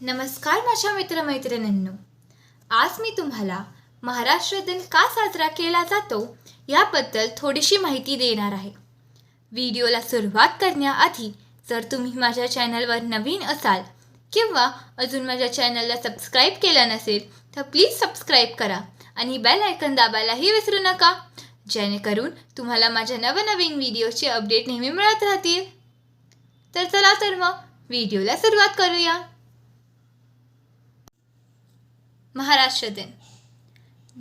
नमस्कार माझ्या मित्रमैत्रिणींनो. आज मी तुम्हाला महाराष्ट्र दिन का साजरा केला जातो याबद्दल थोडीशी माहिती देणार आहे. व्हिडिओला सुरुवात करण्याआधी जर तुम्ही माझ्या चॅनलवर नवीन असाल किंवा अजून माझ्या चॅनलला सबस्क्राईब केलं नसेल तर प्लीज सबस्क्राईब करा आणि बेल आयकन दाबायलाही विसरू नका जेणेकरून तुम्हाला माझ्या नवनवीन व्हिडिओचे अपडेट नेहमी मिळत राहतील. तर चला तर मग व्हिडिओला सुरुवात करूया. महाराष्ट्र दिन.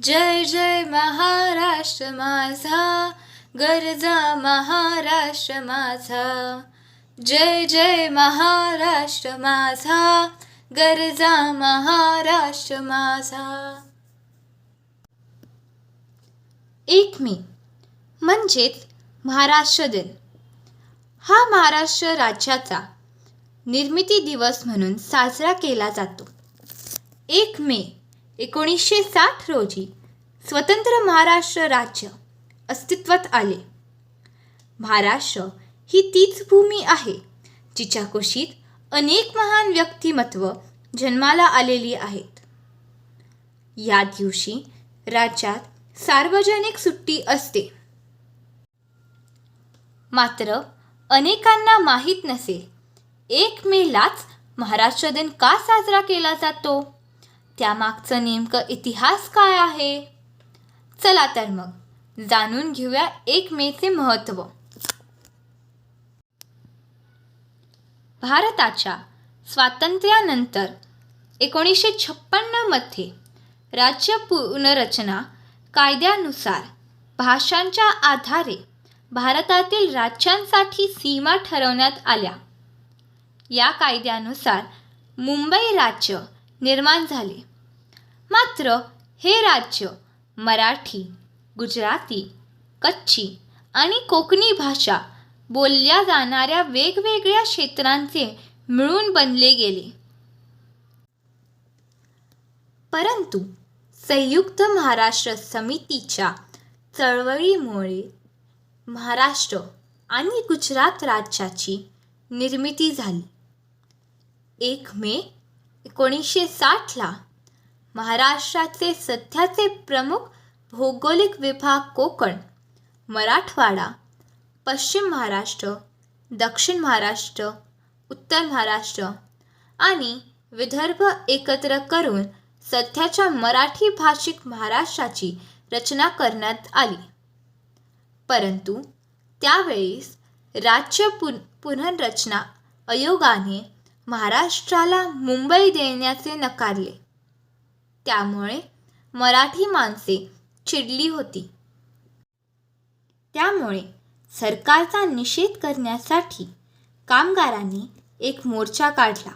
जय जय महाराष्ट्र माझा गरजा महाराष्ट्र माझा. जय जय महाराष्ट्र माझा गरजा महाराष्ट्र माझा. एक मे म्हणजेच महाराष्ट्र दिन. हा महाराष्ट्र राज्याचा निर्मिती दिवस म्हणून साजरा केला जातो. एक मे एकोणीसशे साठ रोजी स्वतंत्र महाराष्ट्र राज्य अस्तित्वात आले. महाराष्ट्र ही तीच भूमी आहे जिच्या कुशीत अनेक महान व्यक्तिमत्व जन्माला आलेली आहेत. या दिवशी राज्यात सार्वजनिक सुट्टी असते. मात्र अनेकांना माहीत नसेल एक मेलाच महाराष्ट्र दिन का साजरा केला जातो? त्यामागचं नेमकं इतिहास काय आहे? चला तर मग जाणून घेऊया एक मेचे महत्त्व भारताच्या स्वातंत्र्यानंतर एकोणीसशे छप्पन्नमध्ये राज्य पुनर्रचना कायद्यानुसार भाषांच्या आधारे भारतातील राज्यांसाठी सीमा ठरवण्यात आल्या. या कायद्यानुसार मुंबई राज्य निर्माण झाले. मात्र हे राज्य मराठी गुजराती कच्छी आणि कोकणी भाषा बोलल्या जाणाऱ्या वेगवेगळ्या क्षेत्रांचे मिळून बनले गेले. परंतु संयुक्त महाराष्ट्र समितीच्या चळवळीमुळे महाराष्ट्र आणि गुजरात राज्याची निर्मिती झाली. एक मे एकोणीसशे साठला महाराष्ट्राचे सध्याचे प्रमुख भौगोलिक विभाग कोकण मराठवाडा पश्चिम महाराष्ट्र दक्षिण महाराष्ट्र उत्तर महाराष्ट्र आणि विदर्भ एकत्र करून सध्याच्या मराठी भाषिक महाराष्ट्राची रचना करण्यात आली. परंतु त्यावेळेस राज्य पुन पुनर्रचना आयोगाने महाराष्ट्राला मुंबई देण्याचे नकारले. त्यामुळे मराठी माणसे चिडली होती. त्यामुळे सरकारचा निषेध करण्यासाठी कामगारांनी एक मोर्चा काढला.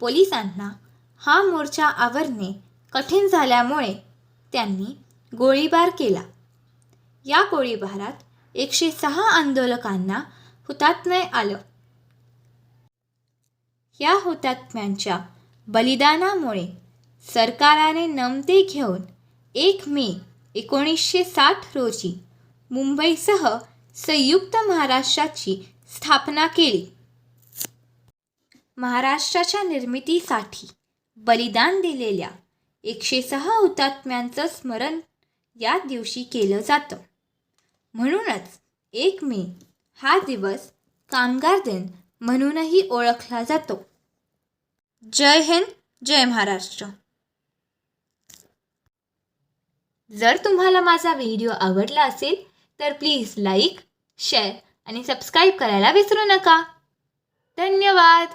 पोलिसांना हा मोर्चा आवरणे कठीण झाल्यामुळे त्यांनी गोळीबार केला. या गोळीबारात एकशे सहा आंदोलकांना हुतात्म्य आलं. या हुतात्म्यांच्या बलिदानामुळे. सरकाराने नमते घेऊन एक मे एकोणीसशे साठ रोजी मुंबईसह संयुक्त महाराष्ट्राची स्थापना केली. महाराष्ट्राच्या निर्मितीसाठी बलिदान दिलेल्या एकशे सहा हुतात्म्यांचं स्मरण या दिवशी केलं जातं. म्हणूनच एक मे हा दिवस कामगार दिन म्हणूनही ओळखला जातो. जय हिंद जय महाराष्ट्र. जर तुम्हाला माझा व्हिडिओ आवडला असेल तर प्लीज लाईक शेअर आणि सबस्क्राईब करायला विसरू नका. धन्यवाद.